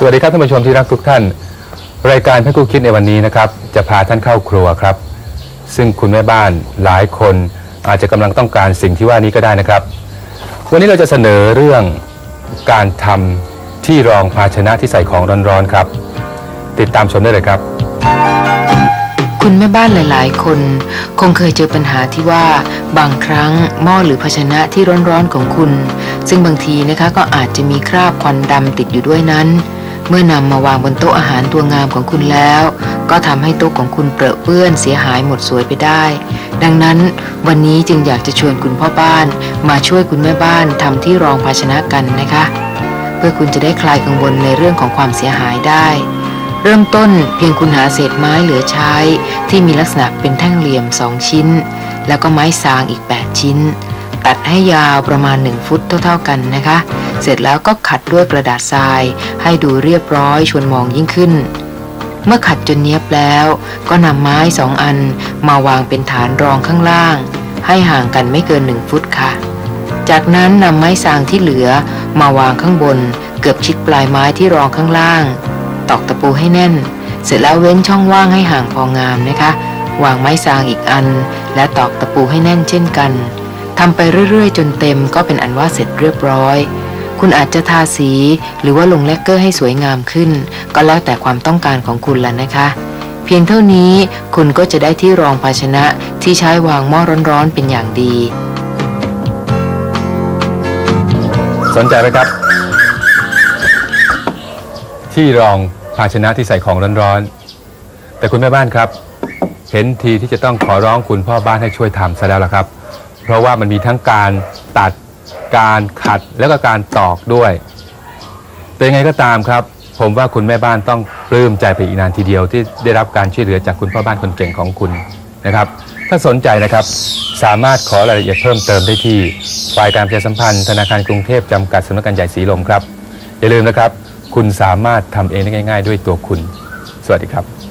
สวัสดีครับท่านผู้ชมที่รักทุกท่าน รายการพระครูคิดในวันนี้นะครับ จะพาท่านเข้าครัวครับ ซึ่งคุณแม่บ้านหลายคนอาจจะกำลังต้องการสิ่งที่ว่านี้ก็ได้นะครับ วันนี้เราจะเสนอเรื่องการทำที่รองภาชนะที่ใส่ของร้อนๆครับ ติดตามชมได้เลยครับ คุณแม่บ้านหลาย ๆ คน คงเคยเจอปัญหาที่ว่าบางครั้งหม้อหรือภาชนะที่ร้อนๆของคุณ ซึ่งบางทีนะคะก็อาจจะมีคราบควันดำติดอยู่ด้วยนั้น เมื่อนำมาวางบนโต๊ะอาหารตัวงามของคุณแล้ว ก็ทำให้โต๊ะของคุณเปรอะเปื้อนเสียหายหมดสวยไปได้ ดังนั้นวันนี้จึงอยากจะชวนคุณพ่อบ้าน มาช่วยคุณแม่บ้านทำที่รองภาชนะกันนะคะ เพื่อคุณจะได้คลายกังวลในเรื่องของความเสียหายได้ เริ่มต้นเพียงคุณหาเศษไม้เหลือใช้ ที่มีลักษณะเป็นแท่งเหลี่ยม 2 ชิ้น แล้วก็ไม้ซางอีก 8 ชิ้น ตัดให้ยาวประมาณ 1 ฟุตเท่า ๆกันนะคะ เสร็จแล้วก็ขัดด้วยกระดาษทราย ให้ดูเรียบร้อยชวนมองยิ่งขึ้น เมื่อขัดจนเนี้ยบแล้ว ก็นำไม้สองอันมาวางเป็นฐานรองข้างล่าง ให้ห่างกันไม่เกิน1ฟุตค่ะ จากนั้นนำไม้สางที่เหลือมาวางข้างบน เกือบชิดปลายไม้ที่รองข้างล่าง ตอกตะปูให้แน่น เสร็จแล้วเว้นช่องว่างให้ห่างพองามนะคะ วางไม้สางอีกอัน และตอกตะปูให้แน่นเช่นกันทำไปเรื่อยๆ จนเต็มก็เป็นอันว่าเสร็จเรียบร้อย คุณอาจจะทาสีหรือว่าลงแลกเกอร์ให้สวยงามขึ้น ก็แล้วแต่ความต้องการของคุณละนะคะ เพียงเท่านี้คุณก็จะได้ที่รองภาชนะที่ใช้วางหม้อร้อนๆเป็นอย่างดี สนใจไหมครับ ที่รองภาชนะที่ใส่ของร้อนๆแต่คุณแม่บ้านครับ เห็นทีที่จะต้องขอร้องคุณพ่อบ้านให้ช่วยทำซะแล้วล่ะครับ เพราะว่ามันมีทั้งการตัด การขัดแล้วก็การตอกด้วยแต่ยังไงก็ตามครับ ผมว่าคุณแม่บ้านต้องปลื้มใจไปอีกนานทีเดียวที่ได้รับการช่วยเหลือจากคุณพ่อบ้านคนเก่งของคุณนะครับ ถ้าสนใจนะครับ สามารถขอรายละเอียดเพิ่มเติมได้ที่ฝ่ายการประชาสัมพันธ์ธนาคารกรุงเทพจำกัดสำนักงานใหญ่สีลมครับอย่าลืมนะครับ คุณสามารถทำเองได้ง่าย ๆ ด้วยตัวคุณ สวัสดีครับ